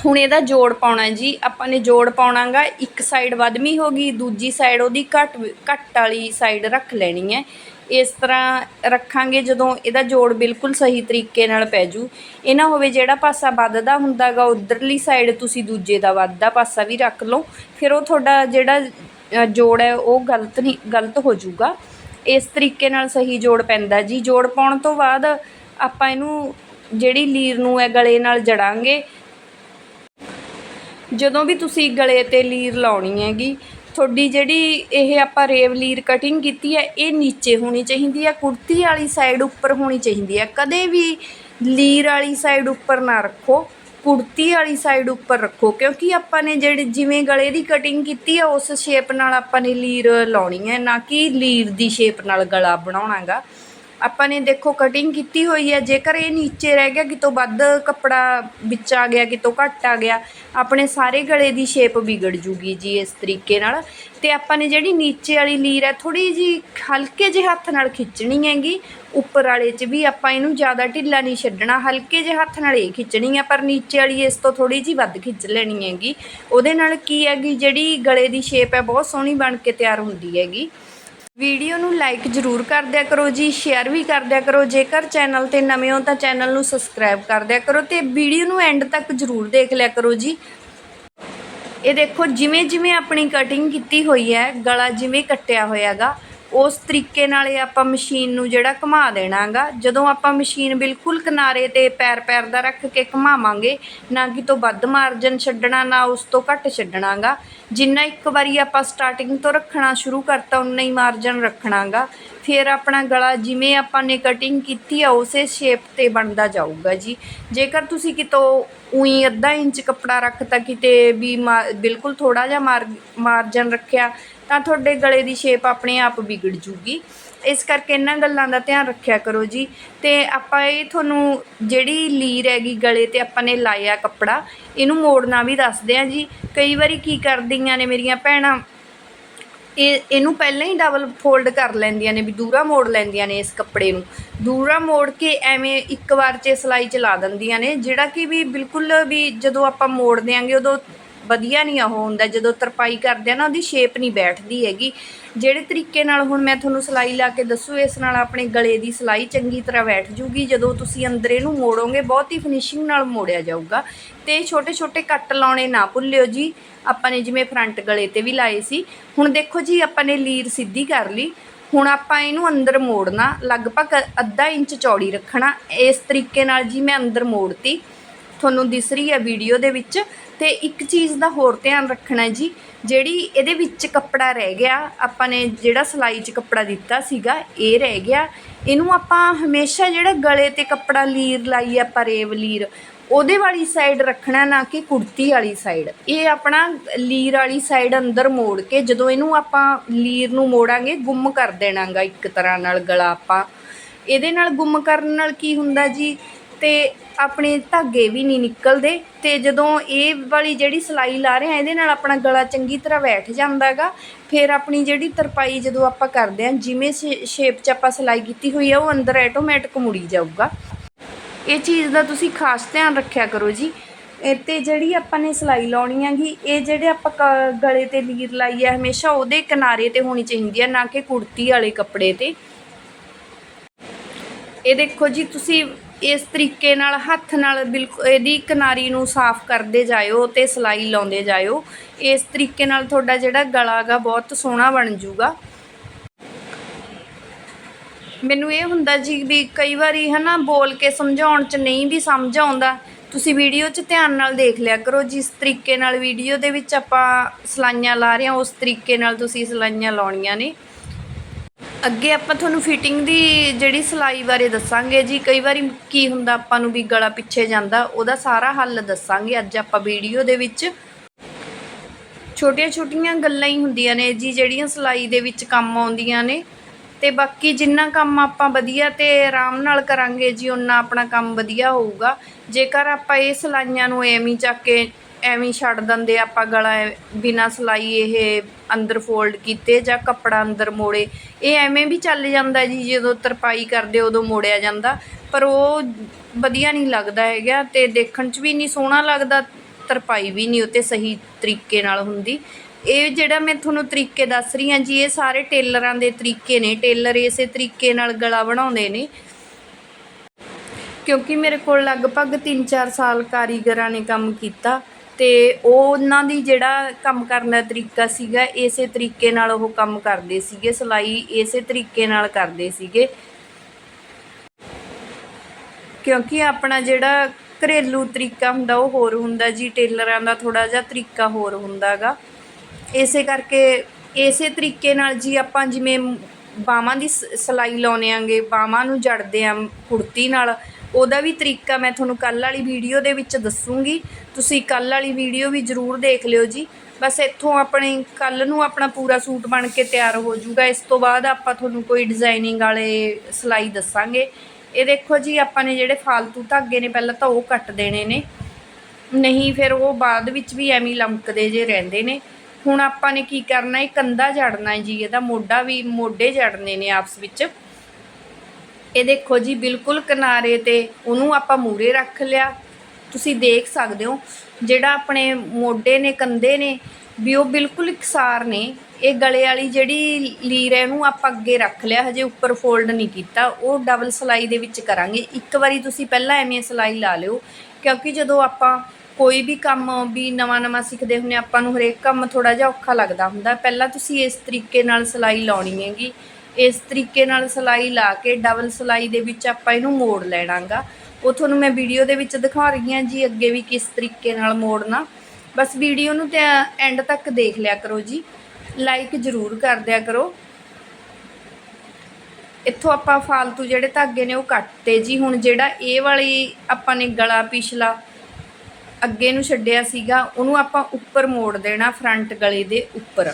ਹੁਣ ਇਹਦਾ ਜੋੜ ਪਾਉਣਾ ਜੀ। ਆਪਾਂ ਨੇ ਜੋੜ ਪਾਉਣਾਗਾ, ਇੱਕ ਸਾਈਡ ਵੱਧਵੀਂ ਹੋ ਗਈ, ਦੂਜੀ ਸਾਈਡ ਉਹਦੀ ਘੱਟ ਘੱਟ ਵਾਲੀ ਸਾਈਡ ਰੱਖ ਲੈਣੀ ਹੈ। ਇਸ ਤਰ੍ਹਾਂ ਰੱਖਾਂਗੇ ਜਦੋਂ ਇਹਦਾ ਜੋੜ ਬਿਲਕੁਲ ਸਹੀ ਤਰੀਕੇ ਨਾਲ ਪੈ ਜੂ। ਇਹ ਨਾ ਹੋਵੇ ਜਿਹੜਾ ਪਾਸਾ ਵੱਧਦਾ ਹੁੰਦਾਗਾ, ਉਧਰਲੀ ਸਾਈਡ ਤੁਸੀਂ ਦੂਜੇ ਦਾ ਵੱਧਦਾ ਪਾਸਾ ਵੀ ਰੱਖ ਲਓ। ਫਿਰ ਉਹ ਤੁਹਾਡਾ ਜਿਹੜਾ ਜੋੜ ਹੈ, ਉਹ ਗਲਤ ਨਹੀਂ, ਗਲਤ ਹੋ ਜਾਊਗਾ ਇਸ ਤਰੀਕੇ ਨਾਲ ਸਹੀ ਜੋੜ ਪੈਂਦਾ ਜੀ। ਜੋੜ ਪਾਉਣ ਤੋਂ ਬਾਅਦ ਆਪਾਂ ਇਹਨੂੰ ਜਿਹੜੀ ਲੀਰ ਨੂੰ ਹੈ ਗਲੇ ਨਾਲ ਜੜਾਂਗੇ। ਜਦੋਂ ਵੀ ਤੁਸੀਂ ਗਲੇ ਤੇ ਲੀਰ ਲਾਉਣੀ ਹੈਗੀ ਤੁਹਾਡੀ ਜਿਹੜੀ ਇਹ ਆਪਾਂ ਰੇਵ ਲੀਰ ਕਟਿੰਗ ਕੀਤੀ ਹੈ, ਇਹ ਨੀਚੇ ਹੋਣੀ ਚਾਹੀਦੀ ਹੈ, ਕੁੜਤੀ ਵਾਲੀ ਸਾਈਡ ਉੱਪਰ ਹੋਣੀ ਚਾਹੀਦੀ ਹੈ। ਕਦੇ ਵੀ ਲੀਰ ਵਾਲੀ ਸਾਈਡ ਉੱਪਰ ਨਾ ਰੱਖੋ, ਕੁੜਤੀ ਵਾਲੀ ਸਾਈਡ ਉੱਪਰ ਰੱਖੋ, ਕਿਉਂਕਿ ਆਪਾਂ ਨੇ ਜਿਹੜੀ ਜਿਵੇਂ ਗਲੇ ਦੀ ਕਟਿੰਗ ਕੀਤੀ ਆ ਉਸ ਸ਼ੇਪ ਨਾਲ ਆਪਾਂ ਨੇ ਲੀਰ ਲਾਉਣੀ ਹੈ, ਨਾ ਕਿ ਲੀਰ ਦੀ ਸ਼ੇਪ ਨਾਲ ਗਲਾ ਬਣਾਉਣਾਗਾ ਆਪਾਂ ਨੇ ਦੇਖੋ ਕਟਿੰਗ ਕੀਤੀ ਹੋਈ ਹੈ, ਜੇਕਰ ਇਹ ਨੀਚੇ ਰਹਿ ਗਿਆ, ਕਿਤੋਂ ਵੱਧ ਕੱਪੜਾ ਵਿੱਚ ਆ ਗਿਆ, ਕਿਤੋਂ ਘੱਟ ਆ ਗਿਆ, ਆਪਣੇ ਸਾਰੇ ਗਲੇ ਦੀ ਸ਼ੇਪ ਵਿਗੜ ਜੂਗੀ ਜੀ ਇਸ ਤਰੀਕੇ ਨਾਲ। ਤੇ ਆਪਾਂ ਨੇ ਜਿਹੜੀ ਨੀਚੇ ਵਾਲੀ ਲੀਰ ਹੈ ਥੋੜੀ ਜੀ ਹਲਕੇ ਜਿਹੇ ਹੱਥ ਨਾਲ ਖਿੱਚਣੀ ਹੈਗੀ, ਉੱਪਰ ਵਾਲੇ 'ਚ ਵੀ ਆਪਾਂ ਇਹਨੂੰ ਜ਼ਿਆਦਾ ਢਿੱਲਾ ਨਹੀਂ ਛੱਡਣਾ, ਹਲਕੇ ਜਿਹੇ ਹੱਥ ਨਾਲ ਇਹ ਖਿੱਚਣੀ ਹੈ, ਪਰ ਨੀਚੇ ਵਾਲੀ ਇਸ ਤੋਂ ਥੋੜੀ ਜੀ ਵੱਧ ਖਿੱਚ ਲੈਣੀ ਹੈਗੀ। ਉਹਦੇ ਨਾਲ ਕੀ ਹੈਗੀ, ਜਿਹੜੀ ਗਲੇ ਦੀ ਸ਼ੇਪ ਹੈ, ਬਹੁਤ ਸੋਹਣੀ ਬਣ ਕੇ ਤਿਆਰ ਹੁੰਦੀ ਹੈਗੀ। ਵੀਡੀਓ ਨੂੰ ਲਾਈਕ ਜ਼ਰੂਰ ਕਰ ਦਿਆ ਕਰੋ ਜੀ ਸ਼ੇਅਰ ਵੀ ਕਰ ਦਿਆ ਕਰੋ। ਜੇਕਰ ਚੈਨਲ ਤੇ ਨਵੇਂ ਹੋ ਤਾਂ ਚੈਨਲ ਨੂੰ ਸਬਸਕ੍ਰਾਈਬ ਕਰ ਦਿਆ ਕਰੋ ਤੇ ਵੀਡੀਓ ਨੂੰ ਐਂਡ ਤੱਕ ਜ਼ਰੂਰ ਦੇਖ ਲਿਆ ਕਰੋ ਜੀ। ਇਹ ਦੇਖੋ ਜਿਵੇਂ ਜਿਵੇਂ ਆਪਣੀ ਕਟਿੰਗ ਕੀਤੀ ਹੋਈ ਹੈ, ਗਲਾ ਜਿਵੇਂ ਕੱਟਿਆ ਹੋਇਆਗਾ ਉਸ ਤਰੀਕੇ ਨਾਲ ਇਹ ਆਪਾਂ ਮਸ਼ੀਨ ਨੂੰ ਜਿਹੜਾ ਘੁਮਾ ਦੇਣਾਗਾ। ਜਦੋਂ ਆਪਾਂ ਮਸ਼ੀਨ ਬਿਲਕੁਲ ਕਿਨਾਰੇ ਤੇ ਪੈਰ ਪੈਰ ਦਾ ਰੱਖ ਕੇ ਘੁਮਾਵਾਂਗੇ, ਨਾ ਕਿ ਤੋਂ ਵੱਧ ਮਾਰਜਨ ਛੱਡਣਾ, ਨਾ ਉਸ ਤੋਂ ਘੱਟ ਛੱਡਣਾਗਾ। ਜਿੰਨਾ ਇੱਕ ਵਾਰੀ ਆਪਾਂ ਸਟਾਰਟਿੰਗ ਤੋਂ ਰੱਖਣਾ ਸ਼ੁਰੂ ਕਰਤਾ, ਉਨਾ ਹੀ ਮਾਰਜਨ ਰੱਖਣਾਗਾ। ਫਿਰ ਆਪਣਾ ਗਲਾ ਜਿਵੇਂ ਆਪਾਂ ਨੇ ਕਟਿੰਗ ਕੀਤੀ ਆ, ਉਸੇ ਸ਼ੇਪ ਤੇ ਬਣਦਾ ਜਾਊਗਾ ਜੀ। ਜੇਕਰ ਤੁਸੀਂ ਕਿਤੋਂ ਉਹੀ ਅੱਧਾ ਇੰਚ ਕੱਪੜਾ ਰੱਖਤਾ, ਕਿਤੇ ਵੀ ਬਿਲਕੁਲ ਥੋੜਾ ਜਿਹਾ ਮਾਰਜਨ ਰੱਖਿਆ ਤਾਂ ਤੁਹਾਡੇ ਗਲੇ ਦੀ ਸ਼ੇਪ ਆਪਣੇ ਆਪ ਵਿਗੜ ਜੂਗੀ। ਇਸ ਕਰਕੇ ਇਹਨਾਂ ਗੱਲਾਂ ਦਾ ਧਿਆਨ ਰੱਖਿਆ ਕਰੋ ਜੀ। ਤੇ ਆਪਾਂ ਇਹ ਤੁਹਾਨੂੰ ਜਿਹੜੀ ਲੀਰ ਹੈਗੀ ਗਲੇ ਤੇ ਆਪਾਂ ਨੇ ਲਾਇਆ ਕੱਪੜਾ, ਇਹਨੂੰ ਮੋੜਨਾ ਵੀ ਦੱਸਦੇ ਆ ਜੀ। ਕਈ ਵਾਰੀ ਕੀ ਕਰਦੀਆਂ ਨੇ ਮੇਰੀਆਂ ਭੈਣਾਂ, ਇਹ, ਇਹਨੂੰ ਪਹਿਲਾਂ ਹੀ ਡਬਲ ਫੋਲਡ ਕਰ ਲੈਂਦੀਆਂ ਨੇ ਵੀ ਦੂਰਾ ਮੋੜ ਲੈਂਦੀਆਂ ਨੇ ਇਸ ਕੱਪੜੇ ਨੂੰ। ਦੂਰਾ ਮੋੜ ਕੇ ਐਵੇਂ ਇੱਕ ਵਾਰ 'ਚ ਸਿਲਾਈ ਚਲਾ ਦਿੰਦੀਆਂ ਨੇ, ਜਿਹੜਾ ਕਿ ਵੀ ਬਿਲਕੁਲ ਵੀ ਜਦੋਂ ਆਪਾਂ ਮੋੜ ਦਿਆਂਗੇ ਉਦੋਂ ਵਧੀਆ ਨਹੀਂ ਉਹ ਹੁੰਦਾ, ਜਦੋਂ ਤਰਪਾਈ ਕਰਦੇ ਆ ਨਾ, ਉਹਦੀ ਸ਼ੇਪ ਨਹੀਂ ਬੈਠਦੀ ਹੈਗੀ। ਜਿਹੜੇ ਤਰੀਕੇ ਨਾਲ ਹੁਣ ਮੈਂ ਤੁਹਾਨੂੰ ਸਿਲਾਈ ਲਾ ਕੇ ਦੱਸੂ, ਇਸ ਨਾਲ ਆਪਣੇ ਗਲੇ ਦੀ ਸਿਲਾਈ ਚੰਗੀ ਤਰ੍ਹਾਂ ਬੈਠ ਜੂਗੀ। ਜਦੋਂ ਤੁਸੀਂ ਅੰਦਰ ਇਹਨੂੰ ਮੋੜੋਗੇ, ਬਹੁਤ ਹੀ ਫਿਨਿਸ਼ਿੰਗ ਨਾਲ ਮੋੜਿਆ ਜਾਊਗਾ। ਤੇ ਛੋਟੇ ਛੋਟੇ ਕੱਟ ਲਾਉਣੇ ਨਾ ਭੁੱਲਿਓ ਜੀ। ਆਪਾਂ ਨੇ ਜਿਵੇਂ ਫਰੰਟ ਗਲੇ ਤੇ ਵੀ ਲਾਏ ਸੀ। ਹੁਣ ਦੇਖੋ ਜੀ, ਆਪਾਂ ਨੇ ਲੀਰ ਸਿੱਧੀ ਕਰ ਲਈ। ਹੁਣ ਆਪਾਂ ਇਹਨੂੰ ਅੰਦਰ ਮੋੜਨਾ, ਲਗਭਗ ਅੱਧਾ ਇੰਚ ਚੌੜੀ ਰੱਖਣਾ। ਇਸ ਤਰੀਕੇ ਨਾਲ ਜੀ ਮੈਂ ਅੰਦਰ ਮੋੜਤੀ। ਤੁਹਾਨੂੰ ਦਿਸ ਰਹੀ ਹੈ ਵੀਡੀਓ ਦੇ ਵਿੱਚ ਤੇ ਇੱਕ ਚੀਜ਼ ਦਾ ਹੋਰ ਧਿਆਨ ਰੱਖਣਾ ਜੀ, ਜਿਹੜੀ ਇਹਦੇ ਵਿੱਚ ਕੱਪੜਾ ਰਹਿ ਗਿਆ, ਆਪਾਂ ਨੇ ਜਿਹੜਾ ਸਲਾਈ 'ਚ ਕੱਪੜਾ ਦਿੱਤਾ ਸੀਗਾ, ਇਹ ਰਹਿ ਗਿਆ। ਇਹਨੂੰ ਆਪਾਂ ਹਮੇਸ਼ਾ ਜਿਹੜਾ ਗਲੇ ਤੇ ਕੱਪੜਾ ਲੀਰ ਲਾਈ ਆਪਾਂ ਰੇਵ ਲੀਰ, ਉਹਦੇ ਵਾਲੀ ਸਾਈਡ ਰੱਖਣਾ ਨਾ ਕਿ ਕੁੜਤੀ ਵਾਲੀ ਸਾਈਡ ਇਹ ਆਪਣਾ ਲੀਰ ਵਾਲੀ ਸਾਈਡ ਅੰਦਰ ਮੋੜ ਕੇ, ਜਦੋਂ ਇਹਨੂੰ ਆਪਾਂ ਲੀਰ ਨੂੰ ਮੋੜਾਂਗੇ, ਗੁੰਮ ਕਰ ਦੇਣਾਗਾ ਇੱਕ ਤਰ੍ਹਾਂ ਨਾਲ ਗਲਾ ਆਪਾਂ। ਇਹਦੇ ਨਾਲ ਗੁੰਮ ਕਰਨ ਨਾਲ ਕੀ ਹੁੰਦਾ ਜੀ? ਤੇ ਆਪਣੇ ਧਾਗੇ ਵੀ ਨਹੀਂ ਨਿਕਲਦੇ ਅਤੇ ਜਦੋਂ ਇਹ ਵਾਲੀ ਜਿਹੜੀ ਸਿਲਾਈ ਲਾ ਰਹੇ ਹਾਂ, ਇਹਦੇ ਨਾਲ ਆਪਣਾ ਗਲਾ ਚੰਗੀ ਤਰ੍ਹਾਂ ਬੈਠ ਜਾਂਦਾ ਜਾਂਦਾਗਾ ਫਿਰ ਆਪਣੀ ਜਿਹੜੀ ਤਰਪਾਈ ਜਦੋਂ ਆਪਾਂ ਕਰਦੇ ਹਾਂ, ਜਿਵੇਂ ਸੇ, ਸ਼ੇਪ 'ਚ ਆਪਾਂ ਸਿਲਾਈ ਕੀਤੀ ਹੋਈ ਆ, ਉਹ ਅੰਦਰ ਐਟੋਮੈਟਿਕ ਮੁੜੀ ਜਾਊਗਾ। ਇਹ ਚੀਜ਼ ਦਾ ਤੁਸੀਂ ਖਾਸ ਧਿਆਨ ਰੱਖਿਆ ਕਰੋ ਜੀ। ਇਹ ਤੇ ਜਿਹੜੀ ਆਪਾਂ ਨੇ ਸਿਲਾਈ ਲਾਉਣੀ ਹੈਗੀ, ਇਹ ਜਿਹੜੇ ਆਪਾਂ ਕ- ਗਲੇ ਤੇ ਲੀਰ ਲਾਈ ਹੈ ਹਮੇਸ਼ਾ ਉਹਦੇ ਕਿਨਾਰੇ ਤੇ ਹੋਣੀ ਚਾਹੀਦੀ ਹੈ ਨਾ ਕਿ ਕੁੜਤੀ ਵਾਲੇ ਕੱਪੜੇ ਤੇ। ਇਹ ਦੇਖੋ ਜੀ, ਤੁਸੀਂ ਇਸ ਤਰੀਕੇ ਨਾਲ ਹੱਥ ਨਾਲ ਬਿਲਕੁਲ ਇਹਦੀ ਕਿਨਾਰੀ ਨੂੰ ਸਾਫ਼ ਕਰਦੇ ਜਾਇਓ ਅਤੇ ਸਿਲਾਈ ਲਾਉਂਦੇ ਜਾਇਓ। ਇਸ ਤਰੀਕੇ ਨਾਲ ਤੁਹਾਡਾ ਜਿਹੜਾ ਗਲਾ ਗਾ ਬਹੁਤ ਸੋਹਣਾ ਬਣ ਜਾਊਗਾ ਮੈਨੂੰ ਇਹ ਹੁੰਦਾ ਜੀ ਵੀ ਕਈ ਵਾਰੀ ਹਨਾ ਬੋਲ ਕੇ ਸਮਝਾਉਣ ਚ ਨਹੀਂ ਵੀ ਸਮਝ ਆਉਂਦਾ। ਤੁਸੀਂ ਵੀਡੀਓ 'ਚ ਧਿਆਨ ਨਾਲ ਦੇਖ ਲਿਆ ਕਰੋ ਜਿਸ ਤਰੀਕੇ ਨਾਲ ਵੀਡੀਓ ਦੇ ਵਿੱਚ ਆਪਾਂ ਸਲਾਈਆਂ ਲਾ ਰਹੇ ਹਾਂ, ਉਸ ਤਰੀਕੇ ਨਾਲ ਤੁਸੀਂ ਸਲਾਈਆਂ ਲਾਉਣੀਆਂ ਨੇ। ਅੱਗੇ ਆਪਾਂ ਤੁਹਾਨੂੰ ਫਿਟਿੰਗ ਦੀ ਜਿਹੜੀ ਸਿਲਾਈ ਬਾਰੇ ਦੱਸਾਂਗੇ ਜੀ, ਕਈ ਵਾਰੀ ਕੀ ਹੁੰਦਾ ਆਪਾਂ ਨੂੰ ਵੀ ਗਲਾ ਪਿੱਛੇ ਜਾਂਦਾ, ਉਹਦਾ ਸਾਰਾ ਹੱਲ ਦੱਸਾਂਗੇ ਅੱਜ ਆਪਾਂ ਵੀਡੀਓ ਦੇ ਵਿੱਚ। ਛੋਟੀਆਂ-ਛੋਟੀਆਂ ਗੱਲਾਂ ਹੀ ਹੁੰਦੀਆਂ ਨੇ ਜੀ, ਜਿਹੜੀਆਂ ਸਿਲਾਈ ਦੇ ਵਿੱਚ ਕੰਮ ਆਉਂਦੀਆਂ ਨੇ। ਤੇ ਬਾਕੀ ਜਿੰਨਾ ਕੰਮ ਆਪਾਂ ਵਧੀਆ ਤੇ ਆਰਾਮ ਨਾਲ ਕਰਾਂਗੇ ਜੀ ਉਨਾ ਆਪਣਾ ਕੰਮ ਵਧੀਆ ਹੋਊਗਾ। ਜੇਕਰ ਆਪਾਂ ਇਹ ਸਿਲਾਈਆਂ ਨੂੰ ਐਵੇਂ ਚੱਕ ਕੇ ਐਵੇਂ ਛੱਡ ਦਿੰਦੇ ਆਪਾਂ ਗਲਾ ਬਿਨਾ ਸਿਲਾਈ ਇਹ ਅੰਦਰ ਫੋਲਡ ਕੀਤੇ ਜਾਂ ਕੱਪੜਾ ਅੰਦਰ ਮੋੜੇ। ਇਹ ਐਵੇਂ ਵੀ ਚੱਲ ਜਾਂਦਾ ਜੀ, ਜਦੋਂ ਤਰਪਾਈ ਕਰਦੇ ਉਦੋਂ ਮੋੜਿਆ ਜਾਂਦਾ। ਪਰ ਉਹ ਵਧੀਆ ਨਹੀਂ ਲੱਗਦਾ ਹੈਗਾ ਤੇ ਦੇਖਣ 'ਚ ਵੀ ਨਹੀਂ ਸੋਹਣਾ ਲੱਗਦਾ, ਤਰਪਾਈ ਵੀ ਨਹੀਂ ਉਤੇ ਸਹੀ ਤਰੀਕੇ ਨਾਲ ਹੁੰਦੀ। ਇਹ ਜਿਹੜਾ ਮੈਂ ਤੁਹਾਨੂੰ ਤਰੀਕੇ ਦੱਸ ਰਹੀ ਹਾਂ ਜੀ, ਇਹ ਸਾਰੇ ਟੇਲਰਾਂ ਦੇ ਤਰੀਕੇ ਨੇ। ਟੇਲਰ ਇਸੇ ਤਰੀਕੇ ਨਾਲ ਗਲਾ ਬਣਾਉਂਦੇ ਨੇ। ਕਿਉਂਕਿ ਮੇਰੇ ਕੋਲ ਲਗਭਗ 3-4 ਸਾਲ ਕਾਰੀਗਰਾਂ ਨੇ ਕੰਮ ਕੀਤਾ। ਤੇ ਉਹ ਉਹਨਾਂ ਦੀ ਜਿਹੜਾ ਕੰਮ ਕਰਨ ਦਾ ਤਰੀਕਾ ਸੀਗਾ, ਇਸੇ ਤਰੀਕੇ ਨਾਲ ਉਹ ਕੰਮ ਕਰਦੇ ਸੀਗੇ, ਸਿਲਾਈ ਇਸੇ ਤਰੀਕੇ ਨਾਲ ਕਰਦੇ ਸੀਗੇ। ਕਿਉਂਕਿ ਆਪਣਾ ਜਿਹੜਾ ਘਰੇਲੂ ਤਰੀਕਾ ਹੁੰਦਾ, ਉਹ ਹੋਰ ਹੁੰਦਾ ਜੀ, ਟੇਲਰਾਂ ਦਾ ਥੋੜਾ ਜਿਹਾ ਤਰੀਕਾ ਹੋਰ ਹੁੰਦਾਗਾ। ਇਸੇ ਕਰਕੇ ਇਸੇ ਤਰੀਕੇ ਨਾਲ ਜੀ ਆਪਾਂ ਜਿਵੇਂ ਬਾਹਾਂ ਦੀ ਸਿਲਾਈ ਲਾਉਨੇ ਆਂਗੇ, ਬਾਹਾਂ ਨੂੰ ਜੜਦੇ ਆਂ ਕੁੜਤੀ ਨਾਲ ਉਹਦਾ ਵੀ ਤਰੀਕਾ ਮੈਂ ਤੁਹਾਨੂੰ ਕੱਲ ਵਾਲੀ ਵੀਡੀਓ ਦੇ ਵਿੱਚ ਦੱਸੂਗੀ। ਤੁਸੀਂ ਕੱਲ ਵਾਲੀ ਵੀਡੀਓ ਵੀ ਜ਼ਰੂਰ ਦੇਖ ਲਿਓ ਜੀ। ਬਸ ਇੱਥੋਂ ਆਪਣੇ ਕੱਲ ਨੂੰ ਆਪਣਾ ਪੂਰਾ ਸੂਟ ਬਣ ਕੇ ਤਿਆਰ ਹੋ ਜਾਊਗਾ। ਇਸ ਤੋਂ ਬਾਅਦ ਆਪਾਂ ਤੁਹਾਨੂੰ ਕੋਈ ਡਿਜ਼ਾਈਨਿੰਗ ਵਾਲੇ ਸਿਲਾਈ ਦੱਸਾਂਗੇ। ਇਹ ਦੇਖੋ ਜੀ, ਆਪਾਂ ਨੇ ਜਿਹੜੇ ਫਾਲਤੂ ਧਾਗੇ ਨੇ, ਪਹਿਲਾਂ ਤਾਂ ਉਹ ਕੱਟ ਦੇਣੇ ਨੇ। ਨਹੀਂ, ਫਿਰ ਉਹ ਬਾਅਦ ਵਿੱਚ ਵੀ ਐਵੇਂ ਹੀ ਲਮਕਦੇ ਜੇ ਰਹਿੰਦੇ ਨੇ। ਹੁਣ ਆਪਾਂ ਨੇ ਕੀ ਕਰਨਾ, ਇਹ ਕੰਧਾ ਜੜਨਾ ਜੀ, ਇਹਦਾ ਮੋਢਾ ਵੀ, ਮੋਢੇ ਜੜਨੇ ਨੇ ਆਪਸ ਵਿੱਚ। ਇਹ ਦੇਖੋ ਜੀ, ਬਿਲਕੁਲ ਕਿਨਾਰੇ ਤੇ ਉਹਨੂੰ ਆਪਾਂ ਮੂਰੇ ਰੱਖ ਲਿਆ। ਤੁਸੀਂ ਦੇਖ ਸਕਦੇ ਹੋ, ਜਿਹੜਾ ਆਪਣੇ ਮੋਢੇ ਨੇ, ਕੰਧੇ ਨੇ, ਵੀ ਉਹ ਬਿਲਕੁਲ ਇਕਸਾਰ ਨੇ। ਇਹ ਗਲੇ ਵਾਲੀ ਜਿਹੜੀ ਲੀਰ ਹੈ ਇਹਨੂੰ ਆਪਾਂ ਅੱਗੇ ਰੱਖ ਲਿਆ, ਹਜੇ ਉੱਪਰ ਫੋਲਡ ਨਹੀਂ ਕੀਤਾ। ਉਹ ਡਬਲ ਸਿਲਾਈ ਦੇ ਵਿੱਚ ਕਰਾਂਗੇ। ਇੱਕ ਵਾਰੀ ਤੁਸੀਂ ਪਹਿਲਾਂ ਐਵੇਂ ਸਿਲਾਈ ਲਾ ਲਿਓ, ਕਿਉਂਕਿ ਜਦੋਂ ਆਪਾਂ ਕੋਈ ਵੀ ਕੰਮ ਵੀ ਨਵਾਂ ਨਵਾਂ ਸਿੱਖਦੇ ਹੁੰਨੇ ਆਪਾਂ ਨੂੰ ਹਰੇਕ ਕੰਮ ਥੋੜਾ ਜਿਹਾ ਔਖਾ ਲੱਗਦਾ ਹੁੰਦਾ। ਪਹਿਲਾਂ ਤੁਸੀਂ ਇਸ ਤਰੀਕੇ ਨਾਲ ਸਿਲਾਈ ਲਾਉਣੀ ਹੈਗੀ। ਇਸ ਤਰੀਕੇ ਨਾਲ ਸਿਲਾਈ ਲਾ ਕੇ, ਡਬਲ ਸਿਲਾਈ ਦੇ ਵਿੱਚ ਆਪਾਂ ਇਹਨੂੰ ਮੋੜ ਲੈਣਾਗਾ। ਉਹ ਤੁਹਾਨੂੰ ਮੈਂ ਵੀਡੀਓ ਦੇ ਵਿੱਚ ਦਿਖਾ ਰਹੀ ਹਾਂ ਜੀ, ਅੱਗੇ ਵੀ ਕਿਸ ਤਰੀਕੇ ਨਾਲ ਮੋੜਨਾ। ਬਸ ਵੀਡੀਓ ਨੂੰ ਤੇ ਐਂਡ ਤੱਕ ਦੇਖ ਲਿਆ ਕਰੋ ਜੀ। ਲਾਈਕ ਜ਼ਰੂਰ ਕਰ ਦਿਆ ਕਰੋ। ਇੱਥੋਂ ਆਪਾਂ ਫਾਲਤੂ ਜਿਹੜੇ ਧਾਗੇ ਨੇ ਉਹ ਕੱਟਤੇ ਜੀ। ਹੁਣ ਜਿਹੜਾ ਇਹ ਵਾਲੀ ਆਪਾਂ ਨੇ ਗਲਾ ਪਿਛਲਾ ਅੱਗੇ ਨੂੰ ਛੱਡਿਆ ਸੀਗਾ, ਉਹਨੂੰ ਆਪਾਂ ਉੱਪਰ ਮੋੜ ਦੇਣਾ ਫਰੰਟ ਗਲੇ ਦੇ ਉੱਪਰ।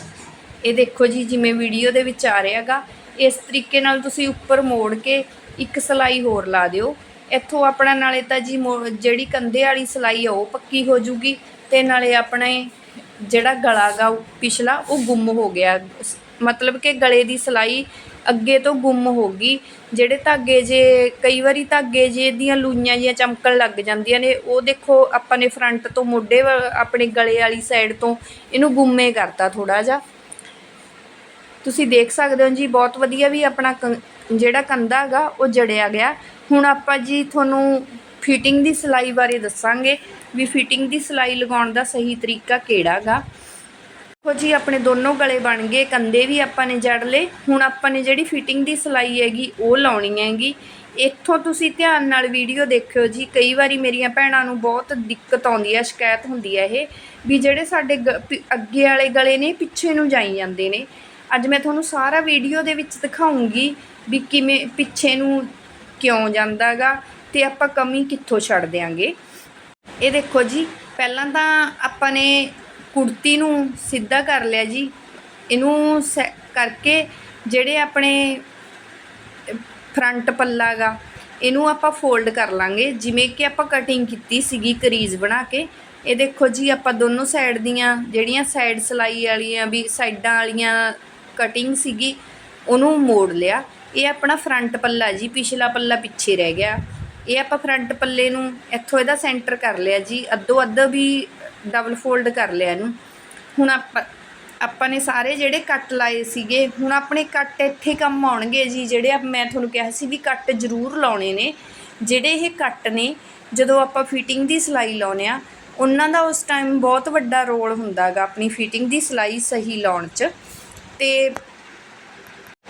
ਇਹ ਦੇਖੋ ਜੀ, ਜਿਵੇਂ ਵੀਡੀਓ ਦੇ ਵਿੱਚ ਆ ਰਿਹਾਗਾ ਇਸ ਤਰੀਕੇ ਨਾਲ ਤੁਸੀਂ ਉੱਪਰ ਮੋੜ ਕੇ ਇੱਕ ਸਲਾਈ ਹੋਰ ਲਾ ਦਿਓ। ਇੱਥੋਂ ਆਪਣਾ ਨਾਲੇ ਤਾਂ ਜੀ ਮੋ- ਜਿਹੜੀ ਕੰਧੇ ਵਾਲੀ ਸਲਾਈ ਆ, ਉਹ ਪੱਕੀ ਹੋ ਜੂਗੀ ਤੇ ਨਾਲੇ ਆਪਣੇ ਜਿਹੜਾ ਗਲਾ ਗਾ, ਉਹ ਪਿਛਲਾ, ਉਹ ਗੁੰਮ ਹੋ ਗਿਆ। ਸ- ਮਤਲਬ ਕਿ ਗਲੇ ਦੀ ਸਲਾਈ ਅੱਗੇ ਤੋਂ ਗੁੰਮ ਹੋ ਗਈ, ਜਿਹੜੇ ਧਾਗੇ ਜੇ, ਕਈ ਵਾਰੀ ਧਾਗੇ ਜੇ ਦੀਆਂ ਲੂਈਆਂ ਜੀਆਂ ਚਮਕਣ ਲੱਗ ਜਾਂਦੀਆਂ ਨੇ, ਉਹ ਦੇਖੋ ਆਪਾਂ ਨੇ ਫਰੰਟ ਤੋਂ ਮੋਢੇ ਵ- ਆਪਣੇ ਗਲੇ ਵਾਲੀ ਸਾਈਡ ਤੋਂ ਇਹਨੂੰ ਗੁੰਮੇ ਕਰਤਾ ਥੋੜਾ ਜਿਹਾ। ਤੁਸੀਂ ਦੇਖ ਸਕਦੇ ਹੋ ਜੀ, ਬਹੁਤ ਵਧੀਆ ਵੀ ਆਪਣਾ ਕੰ- ਜਿਹੜਾ ਕੰਧਾ ਹੈਗਾ, ਉਹ ਜੜਿਆ ਗਿਆ। ਹੁਣ ਆਪਾਂ ਜੀ ਤੁਹਾਨੂੰ ਫਿਟਿੰਗ ਦੀ ਸਿਲਾਈ ਬਾਰੇ ਦੱਸਾਂਗੇ, ਵੀ ਫਿਟਿੰਗ ਦੀ ਸਿਲਾਈ ਲਗਾਉਣ ਦਾ ਸਹੀ ਤਰੀਕਾ ਕਿਹੜਾ ਗਾ ਦੇਖੋ ਜੀ, ਆਪਣੇ ਦੋਨੋਂ ਗਲੇ ਬਣ ਗਏ ਕੰਦੇ ਵੀ ਆਪਾਂ ਨੇ ਜੜ ਲਏ। ਹੁਣ ਆਪਾਂ ਨੇ ਜਿਹੜੀ ਫਿਟਿੰਗ ਦੀ ਸਿਲਾਈ ਹੈਗੀ, ਉਹ ਲਾਉਣੀ ਹੈਗੀ। ਇੱਥੋਂ ਤੁਸੀਂ ਧਿਆਨ ਨਾਲ ਵੀਡੀਓ ਦੇਖਿਓ ਜੀ, ਕਈ ਵਾਰੀ ਮੇਰੀਆਂ ਭੈਣਾਂ ਨੂੰ ਬਹੁਤ ਦਿੱਕਤ ਆਉਂਦੀ ਹੈ, ਸ਼ਿਕਾਇਤ ਹੁੰਦੀ ਹੈ ਇਹ, ਵੀ ਜਿਹੜੇ ਸਾਡੇ ਗ- ਪਿ- ਅੱਗੇ ਵਾਲੇ ਗਲੇ ਨੇ, ਪਿੱਛੇ ਨੂੰ ਜਾਈ ਜਾਂਦੇ ਨੇ। ਅੱਜ ਮੈਂ ਤੁਹਾਨੂੰ ਸਾਰਾ ਵੀਡੀਓ ਦੇ ਵਿੱਚ ਦਿਖਾਉਂਗੀ ਵੀ ਕਿਵੇਂ ਪਿੱਛੇ ਨੂੰ ਕਿਉਂ ਜਾਂਦਾਗਾ ਤੇ ਆਪਾਂ ਕਮੀ ਕਿੱਥੋਂ ਛੱਡ ਦਿਆਂਗੇ। ਇਹ ਦੇਖੋ ਜੀ, ਪਹਿਲਾਂ ਤਾਂ ਆਪਾਂ ਨੇ ਕੁੜਤੀ ਨੂੰ ਸਿੱਧਾ ਕਰ ਲਿਆ ਜੀ। ਇਹਨੂੰ ਸੈ- ਕਰਕੇ ਜਿਹੜੇ ਆਪਣੇ ਫਰੰਟ ਪੱਲਾ ਗਾ ਇਹਨੂੰ ਆਪਾਂ ਫੋਲਡ ਕਰ ਲਾਂਗੇ। ਜਿਵੇਂ ਕਿ ਆਪਾਂ ਕਟਿੰਗ ਕੀਤੀ ਸੀਗੀ ਕਰੀਜ਼ ਬਣਾ ਕੇ। ਇਹ ਦੇਖੋ ਜੀ, ਆਪਾਂ ਦੋਨੋਂ ਸਾਈਡ ਦੀਆਂ ਜਿਹੜੀਆਂ ਸਾਈਡ ਸਲਾਈ ਵਾਲੀਆਂ ਵੀ ਸਾਈਡਾਂ ਵਾਲੀਆਂ ਕਟਿੰਗ ਸੀਗੀ, ਉਹਨੂੰ ਮੋੜ ਲਿਆ। ਇਹ ਆਪਣਾ ਫਰੰਟ ਪੱਲਾ ਜੀ, ਪਿਛਲਾ ਪੱਲਾ ਪਿੱਛੇ ਰਹਿ ਗਿਆ। ਇਹ ਆਪਾਂ ਫਰੰਟ ਪੱਲੇ ਨੂੰ ਇੱਥੋਂ ਇਹਦਾ ਸੈਂਟਰ ਕਰ ਲਿਆ ਜੀ, ਅੱਧੋ ਅੱਧ ਵੀ ਡਬਲ ਫੋਲਡ ਕਰ ਲਿਆ ਇਹਨੂੰ। ਹੁਣ ਆਪਾਂ ਆਪਾਂ ਨੇ ਸਾਰੇ ਜਿਹੜੇ ਕੱਟ ਲਾਏ ਸੀਗੇ, ਹੁਣ ਆਪਣੇ ਕੱਟ ਇੱਥੇ ਕੰਮ ਆਉਣਗੇ ਜੀ, ਜਿਹੜੇ ਮੈਂ ਤੁਹਾਨੂੰ ਕਿਹਾ ਸੀ ਵੀ ਕੱਟ ਜ਼ਰੂਰ ਲਾਉਣੇ ਨੇ। ਜਿਹੜੇ ਇਹ ਕੱਟ ਨੇ, ਜਦੋਂ ਆਪਾਂ ਫਿਟਿੰਗ ਦੀ ਸਿਲਾਈ ਲਾਉਨੇ ਆ ਉਹਨਾਂ ਦਾ ਉਸ ਟਾਈਮ ਬਹੁਤ ਵੱਡਾ ਰੋਲ ਹੁੰਦਾਗਾ ਆਪਣੀ ਫਿਟਿੰਗ ਦੀ ਸਿਲਾਈ ਸਹੀ ਲਾਉਣ 'ਚ। ਤੇ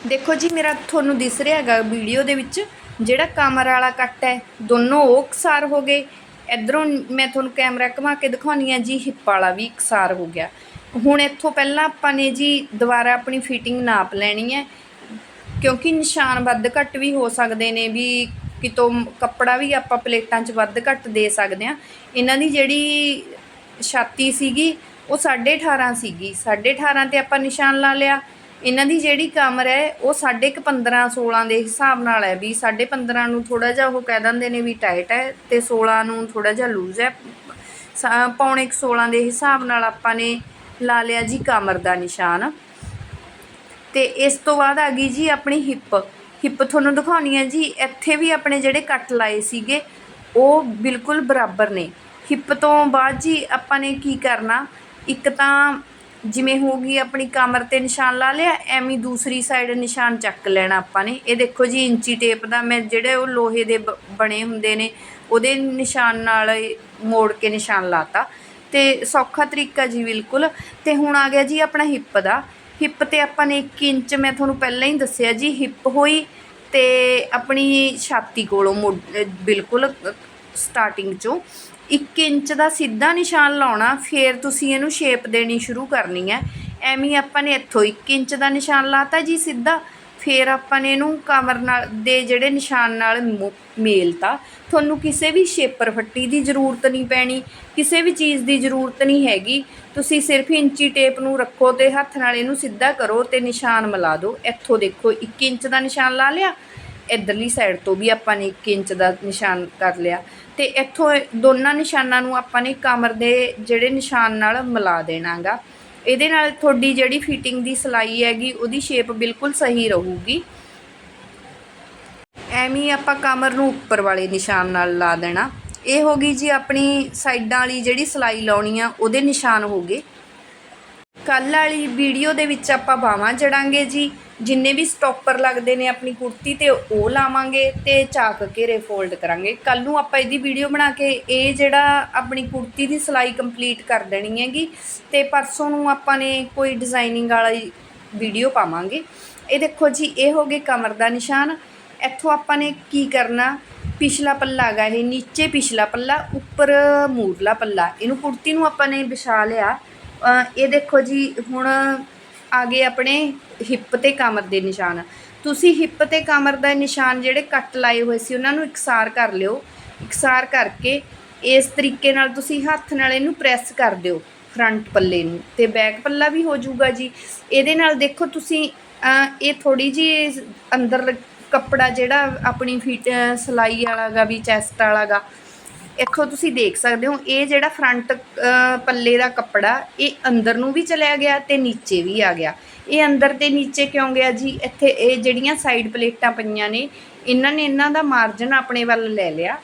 ਦੇਖੋ ਜੀ, ਮੇਰਾ ਤੁਹਾਨੂੰ ਦਿਸ ਰਿਹਾ ਹੈਗਾ ਵੀਡੀਓ ਦੇ ਵਿੱਚ ਜਿਹੜਾ ਕਮਰ ਵਾਲਾ ਕੱਟ ਹੈ, ਦੋਨੋਂ ਉਹ ਇਕਸਾਰ ਹੋ ਗਏ। ਇਧਰੋਂ ਮੈਂ ਤੁਹਾਨੂੰ ਕੈਮਰਾ ਘੁਮਾ ਕੇ ਦਿਖਾਉਣੀ ਆ ਜੀ, ਹਿੱਪ ਵਾਲਾ ਵੀ ਇਕਸਾਰ ਹੋ ਗਿਆ। ਹੁਣ ਇੱਥੋਂ ਪਹਿਲਾਂ ਆਪਾਂ ਨੇ ਜੀ ਦੁਬਾਰਾ ਆਪਣੀ ਫਿਟਿੰਗ ਨਾਪ ਲੈਣੀ ਹੈ, ਕਿਉਂਕਿ ਨਿਸ਼ਾਨ ਵੱਧ ਘੱਟ ਵੀ ਹੋ ਸਕਦੇ ਨੇ ਵੀ, ਕਿਤੋਂ ਕੱਪੜਾ ਵੀ ਆਪਾਂ ਪਲੇਟਾਂ 'ਚ ਵੱਧ ਘੱਟ ਦੇ ਸਕਦੇ ਆ ਇਹਨਾਂ ਦੀ ਜਿਹੜੀ ਛਾਤੀ ਸੀਗੀ ਉਹ 18.5 ਸੀਗੀ। 18.5 ਤੇ ਆਪਾਂ ਨਿਸ਼ਾਨ ਲਾ ਲਿਆ। ਇਹਨਾਂ ਦੀ ਜਿਹੜੀ ਕਮਰ ਹੈ, ਉਹ 15.5 16 ਦੇ ਹਿਸਾਬ ਨਾਲ ਹੈ ਵੀ 15.5 ਨੂੰ ਥੋੜਾ ਜਿਹਾ ਉਹ ਕਹਿ ਦਿੰਦੇ ਨੇ ਵੀ ਟਾਈਟ ਹੈ ਤੇ 16 ਨੂੰ ਥੋੜਾ ਜਿਹਾ ਲੂਜ਼ ਹੈ। ਸਾ- ਪੌਣੇ ਕੁ 16 ਦੇ ਹਿਸਾਬ ਨਾਲ ਆਪਾਂ ਨੇ ਲਾ ਲਿਆ ਜੀ ਕਮਰ ਦਾ ਨਿਸ਼ਾਨ। ਤੇ ਇਸ ਤੋਂ ਬਾਅਦ ਆ ਗਈ ਜੀ ਆਪਣੀ ਹਿੱਪ। ਹਿੱਪ ਤੁਹਾਨੂੰ ਦਿਖਾਉਣੀ ਹੈ ਜੀ, ਇੱਥੇ ਵੀ ਆਪਣੇ ਜਿਹੜੇ ਕੱਟ ਲਾਏ ਸੀਗੇ, ਉਹ ਬਿਲਕੁਲ ਬਰਾਬਰ ਨੇ। ਹਿੱਪ ਤੋਂ ਬਾਅਦ ਜੀ ਆਪਾਂ ਨੇ ਕੀ ਕਰਨਾ ਇੱਕ ਤਾਂ ਜਿਵੇਂ ਹੋ ਗਈ ਆਪਣੀ ਕਮਰ ਤੇ ਨਿਸ਼ਾਨ ਲਾ ਲਿਆ, ਐਵੇਂ ਦੂਸਰੀ ਸਾਈਡ ਨਿਸ਼ਾਨ ਚੱਕ ਲੈਣਾ ਆਪਾਂ ਨੇ। ਇਹ ਦੇਖੋ ਜੀ ਇੰਚੀ ਟੇਪ ਦਾ ਮੈਂ ਜਿਹੜੇ ਉਹ ਲੋਹੇ ਦੇ ਬ- ਬਣੇ ਹੁੰਦੇ ਨੇ, ਉਹਦੇ ਨਿਸ਼ਾਨ ਨਾਲ ਮੋੜ ਕੇ ਨਿਸ਼ਾਨ ਲਾਤਾ। ਤੇ ਸੌਖਾ ਤਰੀਕਾ ਜੀ ਬਿਲਕੁਲ। ਤੇ ਹੁਣ ਆ ਗਿਆ ਜੀ ਆਪਣਾ ਹਿੱਪ ਦਾ। ਹਿੱਪ ਤੇ ਆਪਾਂ ਨੇ 1 ਇੰਚ ਮੈਂ ਤੁਹਾਨੂੰ ਪਹਿਲਾਂ ਹੀ ਦੱਸਿਆ ਜੀ ਹਿੱਪ ਹੋਈ ਤੇ ਆਪਣੀ ਛਾਤੀ ਕੋਲੋਂ ਮੁੜ- ਬਿਲਕੁਲ ਸਟਾਰਟਿੰਗ ਚੋਂ। 1 ਇੰਚ ਦਾ ਸਿੱਧਾ ਨਿਸ਼ਾਨ ਲਾਉਣਾ, ਫਿਰ ਤੁਸੀਂ ਇਹਨੂੰ ਸ਼ੇਪ ਦੇਣੀ ਸ਼ੁਰੂ ਕਰਨੀ ਹੈ। ਐਵੇਂ ਆਪਾਂ ਨੇ ਇੱਥੋਂ 1 ਇੰਚ ਦਾ ਨਿਸ਼ਾਨ ਲਾਤਾ ਜੀ ਸਿੱਧਾ, ਫਿਰ ਆਪਾਂ ਨੇ ਇਹਨੂੰ ਕਮਰ ਨਾਲ ਦੇ ਜਿਹੜੇ ਨਿਸ਼ਾਨ ਨਾਲ ਮੁ- ਮੇਲਤਾ। ਤੁਹਾਨੂੰ ਕਿਸੇ ਵੀ ਸ਼ੇਪਰ ਫੱਟੀ ਦੀ ਜ਼ਰੂਰਤ ਨਹੀਂ ਪੈਣੀ, ਕਿਸੇ ਵੀ ਚੀਜ਼ ਦੀ ਜ਼ਰੂਰਤ ਨਹੀਂ ਹੈਗੀ। ਤੁਸੀਂ ਸਿਰਫ ਇੰਚੀ ਟੇਪ ਨੂੰ ਰੱਖੋ ਤੇ ਹੱਥ ਨਾਲ ਇਹਨੂੰ ਸਿੱਧਾ ਕਰੋ ਤੇ ਨਿਸ਼ਾਨ ਮਿਲਾ ਦਿਓ। ਇੱਥੋਂ ਦੇਖੋ 1 ਇੰਚ ਦਾ ਨਿਸ਼ਾਨ ਲਾ ਲਿਆ ਇੱਧਰਲੀ ਸਾਈਡ ਤੋਂ ਵੀ ਆਪਾਂ ਨੇ 1 ਇੰਚ ਦਾ ਨਿਸ਼ਾਨ ਕਰ ਲਿਆ। ਤੇ ਇੱਥੋਂ ਦੋਨਾਂ ਨਿਸ਼ਾਨਾਂ ਨੂੰ ਆਪਾਂ ਨੇ ਕਮਰ ਦੇ ਜਿਹੜੇ ਨਿਸ਼ਾਨ ਨਾਲ ਮਿਲਾ ਦੇਣਾਗਾ। ਇਹਦੇ ਨਾਲ ਤੁਹਾਡੀ ਜਿਹੜੀ ਫਿਟਿੰਗ ਦੀ ਸਿਲਾਈ ਹੈਗੀ, ਉਹਦੀ ਸ਼ੇਪ ਬਿਲਕੁਲ ਸਹੀ ਰਹੂਗੀ। ਐਵੇਂ ਆਪਾਂ ਕਮਰ ਨੂੰ ਉੱਪਰ ਵਾਲੇ ਨਿਸ਼ਾਨ ਨਾਲ ਲਾ ਦੇਣਾ। ਇਹ ਹੋ ਗਈ ਜੀ ਆਪਣੀ ਸਾਈਡਾਂ ਵਾਲੀ ਜਿਹੜੀ ਸਿਲਾਈ ਲਾਉਣੀ ਆ, ਉਹਦੇ ਨਿਸ਼ਾਨ ਹੋ ਗਏ। ਕੱਲ ਵਾਲੀ ਵੀਡੀਓ ਦੇ ਵਿੱਚ ਆਪਾਂ ਬਾਹਾਂ ਜੜਾਂਗੇ ਜੀ। ਜਿੰਨੇ ਵੀ ਸਟੋਪਰ ਲੱਗਦੇ ਨੇ ਆਪਣੀ ਕੁੜਤੀ ਤੇ ਉਹ ਲਾਵਾਂਗੇ ਤੇ ਚਾਕ ਘੇਰੇ ਫੋਲਡ ਕਰਾਂਗੇ। ਕੱਲ ਨੂੰ ਆਪਾਂ ਇਹਦੀ ਵੀਡੀਓ ਬਣਾ ਕੇ ਇਹ ਜਿਹੜਾ ਆਪਣੀ ਕੁੜਤੀ ਦੀ ਸਿਲਾਈ ਕੰਪਲੀਟ ਕਰ ਦੇਣੀ ਹੈਗੀ ਤੇ ਪਰਸੋਂ ਨੂੰ ਆਪਾਂ ਨੇ ਕੋਈ ਡਿਜ਼ਾਈਨਿੰਗ ਵਾਲੀ ਵੀਡੀਓ ਪਾਵਾਂਗੇ। ਇਹ ਦੇਖੋ ਜੀ, ਇਹ ਹੋ ਗਏ ਕਮਰ ਦਾ ਨਿਸ਼ਾਨ। ਇੱਥੋਂ ਆਪਾਂ ਨੇ ਕੀ ਕਰਨਾ? ਪਿਛਲਾ ਪੱਲਾ ਹੈਗਾ ਇਹ, ਨੀਚੇ ਪਿਛਲਾ ਪੱਲਾ, ਉੱਪਰ ਮੂਰਲਾ ਪੱਲਾ। ਇਹਨੂੰ ਕੁੜਤੀ ਨੂੰ ਆਪਾਂ ਨੇ ਵਿਛਾ ਲਿਆ। ਇਹ ਦੇਖੋ ਜੀ, ਹੁਣ ਆ ਗਏ ਆਪਣੇ ਹਿੱਪ ਤੇ ਕਮਰ ਦੇ ਨਿਸ਼ਾਨ। ਤੁਸੀਂ ਹਿੱਪ ਤੇ ਕਮਰ ਦਾ ਨਿਸ਼ਾਨ ਜਿਹੜੇ ਕੱਟ ਲਾਏ ਹੋਏ ਸੀ, ਉਹਨਾਂ ਨੂੰ ਇਕਸਾਰ ਕਰ ਲਿਓ। ਇਕਸਾਰ ਕਰਕੇ ਇਸ ਤਰੀਕੇ ਨਾਲ ਤੁਸੀਂ ਹੱਥ ਨਾਲ ਇਹਨੂੰ ਪ੍ਰੈਸ ਕਰ ਦਿਓ ਫਰੰਟ ਪੱਲੇ ਨੂੰ ਤੇ ਬੈਕ ਪੱਲਾ ਵੀ ਹੋ ਜਾਊਗਾ ਜੀ। ਇਹਦੇ ਨਾਲ ਦੇਖੋ ਤੁਸੀਂ ਇਹ ਥੋੜੀ ਜੀ ਅੰਦਰ ਕੱਪੜਾ ਜਿਹੜਾ ਆਪਣੀ ਫਿਟ ਸਿਲਾਈ ਵਾਲਾਗਾ ਵੀ, ਚੈਸਟ ਵਾਲਾਗਾ ਇੱਥੋਂ ਤੁਸੀਂ ਦੇਖ ਸਕਦੇ ਹੋ, ਇਹ ਜਿਹੜਾ ਫਰੰਟ ਪੱਲੇ ਦਾ ਕੱਪੜਾ, ਇਹ ਅੰਦਰ ਨੂੰ ਵੀ ਚਲਿਆ ਗਿਆ ਤੇ ਨੀਚੇ ਵੀ ਆ ਗਿਆ। ਇਹ ਅੰਦਰ ਤੇ ਨੀਚੇ ਕਿਉਂ ਗਿਆ ਜੀ? ਇੱਥੇ ਇਹ ਜਿਹੜੀਆਂ ਸਾਈਡ ਪਲੇਟਾਂ ਪਈਆਂ ਨੇ, ਇਹਨਾਂ ਨੇ ਇਹਨਾਂ ਦਾ ਮਾਰਜਨ ਆਪਣੇ ਵੱਲ ਲੈ ਲਿਆ।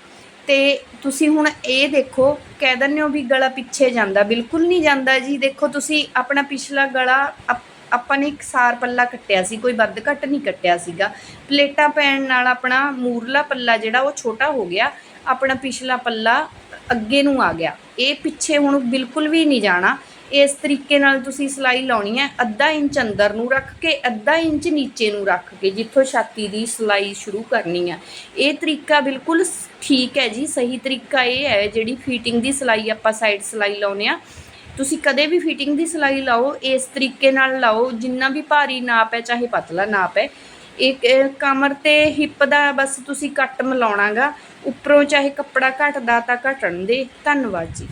ਤੇ ਤੁਸੀਂ ਹੁਣ ਇਹ ਦੇਖੋ, ਕਹਿ ਦਿੰਦੇ ਹੋ ਵੀ ਗਲਾ ਪਿੱਛੇ ਜਾਂਦਾ, ਬਿਲਕੁਲ ਨਹੀਂ ਜਾਂਦਾ ਜੀ। ਦੇਖੋ ਤੁਸੀਂ ਆਪਣਾ ਪਿਛਲਾ ਗਲਾ, ਅਪ- ਆਪਾਂ ਨੇ ਇੱਕ ਸਾਰ ਪੱਲਾ ਕੱਟਿਆ ਸੀ, ਕੋਈ ਵੱਧ ਘੱਟ ਨਹੀਂ ਕੱਟਿਆ ਸੀਗਾ। ਪਲੇਟਾਂ ਪੈਣ ਨਾਲ ਆਪਣਾ ਮੂਰਲਾ ਪੱਲਾ ਜਿਹੜਾ ਉਹ ਛੋਟਾ ਹੋ ਗਿਆ, ਆਪਣਾ ਪਿਛਲਾ ਪੱਲਾ ਅੱਗੇ ਨੂੰ ਆ ਗਿਆ। ਇਹ ਪਿੱਛੇ ਹੁਣ ਬਿਲਕੁਲ ਵੀ ਨਹੀਂ ਜਾਣਾ। ਇਸ ਤਰੀਕੇ ਨਾਲ ਤੁਸੀਂ ਸਿਲਾਈ ਲਾਉਣੀ ਹੈ, ਅੱਧਾ ਇੰਚ ਅੰਦਰ ਨੂੰ ਰੱਖ ਕੇ, ਅੱਧਾ ਇੰਚ ਨੀਚੇ ਨੂੰ ਰੱਖ ਕੇ, ਜਿੱਥੋਂ ਛਾਤੀ ਦੀ ਸਿਲਾਈ ਸ਼ੁਰੂ ਕਰਨੀ ਹੈ। ਇਹ ਤਰੀਕਾ ਬਿਲਕੁਲ ਠੀਕ ਹੈ ਜੀ, ਸਹੀ ਤਰੀਕਾ ਇਹ ਹੈ, ਜਿਹੜੀ ਫੀਟਿੰਗ ਦੀ ਸਿਲਾਈ ਆਪਾਂ ਸਾਈਡ ਸਿਲਾਈ ਲਾਉਨੇ ਆ ਤੁਸੀਂ ਕਦੇ ਵੀ ਫਿਟਿੰਗ ਦੀ ਸਿਲਾਈ ਲਾਓ, ਇਸ ਤਰੀਕੇ ਨਾਲ ਲਾਓ, ਜਿੰਨਾ ਵੀ ਭਾਰੀ ਨਾਪ ਹੈ, ਚਾਹੇ ਪਤਲਾ ਨਾਪ ਹੈ ਇੱਕ ਇਹ ਕਮਰ ਤੇ ਹਿੱਪ ਦਾ ਬਸ ਤੁਸੀਂ ਕੱਟ ਮਿਲਾਉਣਾਗਾ ਉੱਪਰੋਂ ਚਾਹੇ ਕੱਪੜਾ ਘਟਦਾ ਤਾਂ ਘਟਣ ਦੇ, ਧੰਨਵਾਦ ਜੀ।